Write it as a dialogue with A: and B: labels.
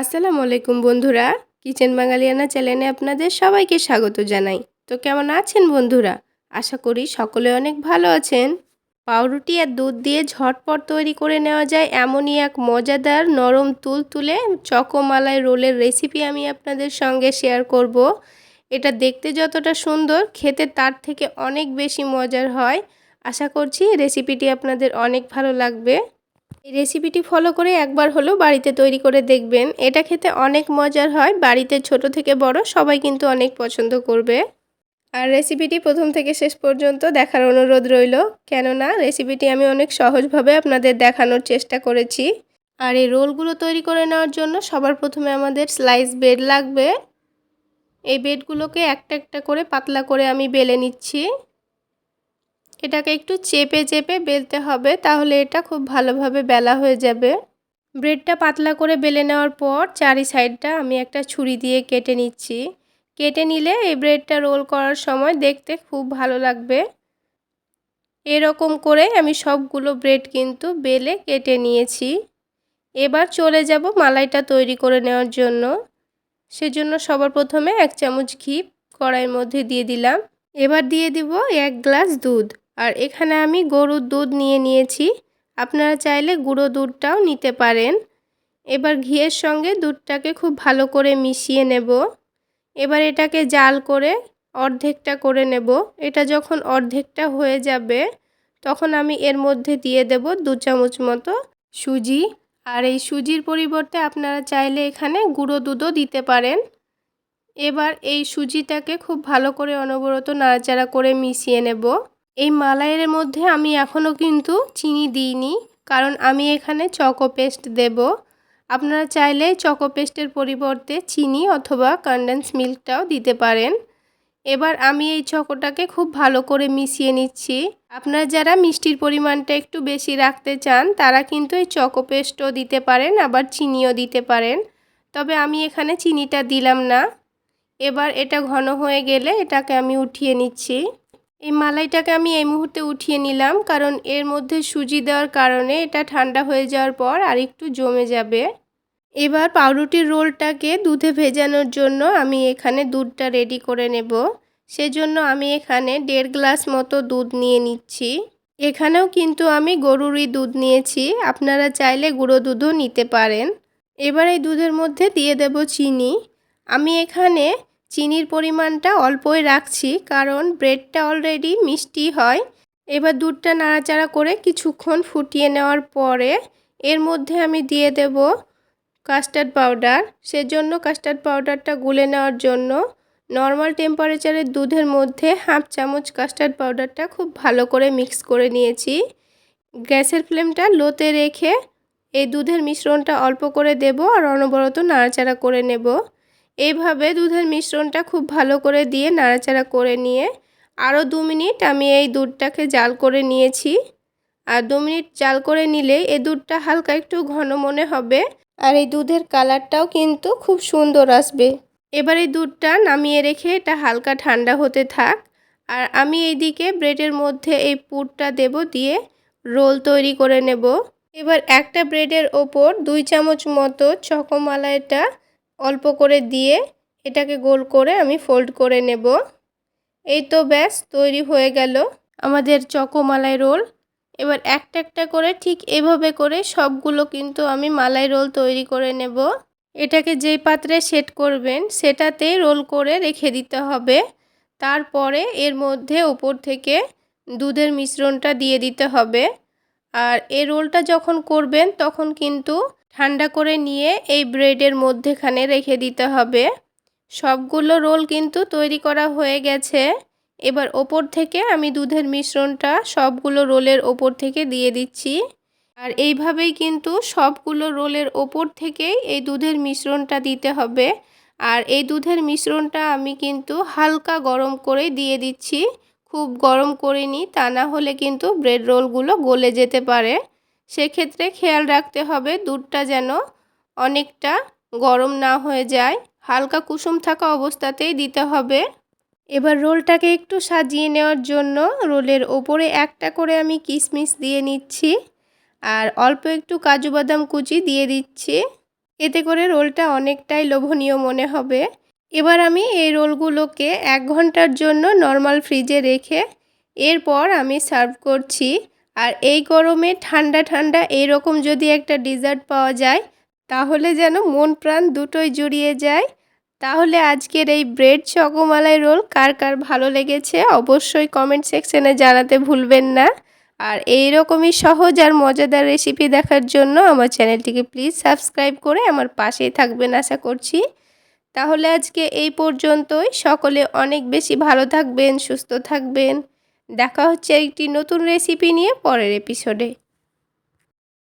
A: আসসালামু আলাইকুম বন্ধুরা। কিচেন বাঙালিয়ানা চ্যানেলে আপনাদের সবাইকে স্বাগত জানাই। তো কেমন আছেন বন্ধুরা? আশা করি সকলে অনেক ভালো আছেন। পাউরুটি আর দুধ দিয়ে ঝটপট তৈরি করে নেওয়া যায় এমনই এক মজাদার নরম তুল তুলে চকোমালাই রোলের রেসিপি আমি আপনাদের সঙ্গে শেয়ার করব। এটা দেখতে যতটা সুন্দর, খেতে তার থেকে অনেক বেশি মজার হয়। আশা করছি রেসিপিটি আপনাদের অনেক ভালো লাগবে। এই রেসিপিটি ফলো করে একবার হলেও বাড়িতে তৈরি করে দেখবেন। এটা খেতে অনেক মজার হয়। বাড়িতে ছোট থেকে বড় সবাই কিন্তু অনেক পছন্দ করবে। আর রেসিপিটি প্রথম থেকে শেষ পর্যন্ত দেখার অনুরোধ রইল। কেননা রেসিপিটি আমি অনেক সহজভাবে আপনাদের দেখানোর চেষ্টা করেছি। আর এই রোলগুলো তৈরি করে নেওয়ার জন্য সবার প্রথমে আমাদের স্লাইস বেড লাগবে। এই বেডগুলোকে একটা একটা করে পাতলা করে আমি বেলে নিচ্ছি। এটাকে একটু চেপে চেপে বেলতে হবে, তাহলে এটা খুব ভালোভাবে বেলা হয়ে যাবে। ব্রেডটা পাতলা করে বেলে নেওয়ার পর চারি সাইডটা আমি একটা ছুরি দিয়ে কেটে নিচ্ছি। কেটে নিলে এই ব্রেডটা রোল করার সময় দেখতে খুব ভালো লাগবে। এরকম করে আমি সবগুলো ব্রেড কিন্তু বেলে কেটে নিয়েছি। এবার চলে যাব মালাইটা তৈরি করে নেওয়ার জন্য। সেজন্য সবার প্রথমে এক চামচ ঘি কড়াইয়ের মধ্যে দিয়ে দিলাম। এবার দিয়ে দিব এক গ্লাস দুধ। আর এখানে আমি গরুর দুধ নিয়ে নিয়েছি। আপনারা চাইলে গুঁড়ো দুধটাও নিতে পারেন। এবার ঘিয়ের সঙ্গে দুধটাকে খুব ভালো করে মিশিয়ে নেব। এবার এটাকে জাল করে অর্ধেকটা করে নেব। এটা যখন অর্ধেকটা হয়ে যাবে, তখন আমি এর মধ্যে দিয়ে দেব দু চামচ মতো সুজি। আর এই সুজির পরিবর্তে আপনারা চাইলে এখানে গুঁড়ো দুধও দিতে পারেন। এবার এই সুজিটাকে খুব ভালো করে অনবরত নাড়াচাড়া করে মিশিয়ে নেব। এই মালাইয়ের মধ্যে আমি এখনও কিন্তু চিনি দিইনি, কারণ আমি এখানে চকো পেস্ট দেব। আপনারা চাইলে চকো পেস্টের পরিবর্তে চিনি অথবা কন্ডেন্স মিল্কটাও দিতে পারেন। এবার আমি এই চকোটাকে খুব ভালো করে মিশিয়ে নিচ্ছি। আপনারা যারা মিষ্টির পরিমাণটা একটু বেশি রাখতে চান, তারা কিন্তু এই চকো পেস্টও দিতে পারেন, আবার চিনিও দিতে পারেন। তবে আমি এখানে চিনিটা দিলাম না। এবার এটা ঘন হয়ে গেলে এটাকে আমি উঠিয়ে নিচ্ছি। এই মালাইটাকে আমি এই মুহূর্তে উঠিয়ে নিলাম, কারণ এর মধ্যে সুজি দেওয়ার কারণে এটা ঠান্ডা হয়ে যাওয়ার পর আর একটু জমে যাবে। এবার পাউরুটির রোলটাকে দুধে ভেজানোর জন্য আমি এখানে দুধটা রেডি করে নেব। সেজন্য আমি এখানে দেড় গ্লাস মতো দুধ নিয়ে নিচ্ছি। এখানেও কিন্তু আমি গরুরই দুধ নিয়েছি, আপনারা চাইলে গুঁড়ো দুধও নিতে পারেন। এবার এই দুধের মধ্যে দিয়ে দেব চিনি। আমি এখানে চিনির পরিমাণটা অল্পই রাখছি, কারণ ব্রেডটা অলরেডি মিষ্টি হয়। এবার দুধটা নাড়াচাড়া করে কিছুক্ষণ ফুটিয়ে নেওয়ার পরে এর মধ্যে আমি দিয়ে দেব কাস্টার্ড পাউডার সেজন্য কাস্টার্ড পাউডারটা গুলে নেওয়ার জন্য নর্মাল টেম্পারেচারের দুধের মধ্যে হাফ চামচ কাস্টার্ড পাউডারটা খুব ভালো করে মিক্স করে নিয়েছি। গ্যাসের ফ্লেমটা লোতে রেখে এই দুধের মিশ্রণটা অল্প করে দেব আর অনবরত নাড়াচাড়া করে নেব। এইভাবে দুধের মিশ্রণটা খুব ভালো করে দিয়ে নাড়াচাড়া করে নিয়ে আরও দু মিনিট আমি এই দুধটাকে জাল করে নিয়েছি। আর দু মিনিট জাল করে নিলে এই দুধটা হালকা একটু ঘন মনে হবে। আর এই দুধের কালারটাও কিন্তু খুব সুন্দর আসবে। এবার এই দুধটা নামিয়ে রেখে এটা হালকা ঠান্ডা হতে থাক। আর আমি এইদিকে ব্রেডের মধ্যে এই পুরটা দেব দিয়ে রোল তৈরি করে নেব। এবার একটা ব্রেডের ওপর দুই চামচ মতো চকোমালাইটা অল্প করে দিয়ে এটাকে গোল করে আমি ফোল্ড করে নেব। এই তো ব্যাস, তৈরি হয়ে গেল আমাদের চকো মালাই রোল। এবার একটা একটা করে ঠিক এভাবে করে সবগুলো কিন্তু আমি মালাই রোল তৈরি করে নেব। এটাকে যেই পাত্রে সেট করবেন সেটাতে রোল করে রেখে দিতে হবে। তারপরে এর মধ্যে ওপর থেকে দুধের মিশ্রণটা দিয়ে দিতে হবে। আর এই রোলটা যখন করবেন তখন কিন্তু ঠান্ডা করে নিয়ে এই ব্রেডের মধ্যেখানে রেখে দিতে হবে। সবগুলো রোল কিন্তু তৈরি করা হয়ে গেছে। এবার ওপর থেকে আমি দুধের মিশ্রণটা সবগুলো রোলের ওপর থেকে দিয়ে দিচ্ছি। আর এইভাবেই কিন্তু সবগুলো রোলের ওপর থেকেই এই দুধের মিশ্রণটা দিতে হবে। আর এই দুধের মিশ্রণটা আমি কিন্তু হালকা গরম করে দিয়ে দিচ্ছি। খুব গরম করে নিই তা না হলে কিন্তু ব্রেড রোলগুলো গলে যেতে পারে। সেক্ষেত্রে খেয়াল রাখতে হবে দুধটা যেন অনেকটা গরম না হয়ে যায়। হালকা কুসুম থাকা অবস্থাতেই দিতে হবে। এবার রোলটাকে একটু সাজিয়ে নেওয়ার জন্য রোলের ওপরে একটা করে আমি কিশমিশ দিয়ে নিচ্ছি আর অল্প একটু কাজু বাদাম কুচি দিয়ে দিচ্ছি। এতে করে রোলটা অনেকটাই লোভনীয় মনে হবে। এবার আমি এই রোলগুলোকে এক ঘণ্টার জন্য নর্মাল ফ্রিজে রেখে এরপর আমি সার্ভ করছি। আর এই গরমে ঠান্ডা ঠান্ডা এইরকম যদি একটা ডিজার্ট পাওয়া যায়, তাহলে যেন মন প্রাণ দুটোই জুড়িয়ে যায়। তাহলে আজকের এই ব্রেড চকমালাই রোল কার কার ভালো লেগেছে অবশ্যই কমেন্ট সেকশনে জানাতে ভুলবেন না। আর এই রকমই সহজ আর মজাদার রেসিপি দেখার জন্য আমার চ্যানেলটিকে প্লিজ সাবস্ক্রাইব করে আমার পাশেই থাকবেন আশা করছি। তাহলে আজকে এই পর্যন্তই। সকলে অনেক বেশি ভালো থাকবেন, সুস্থ থাকবেন। দেখা হচ্ছে একটি নতুন রেসিপি নিয়ে পরের এপিসোডে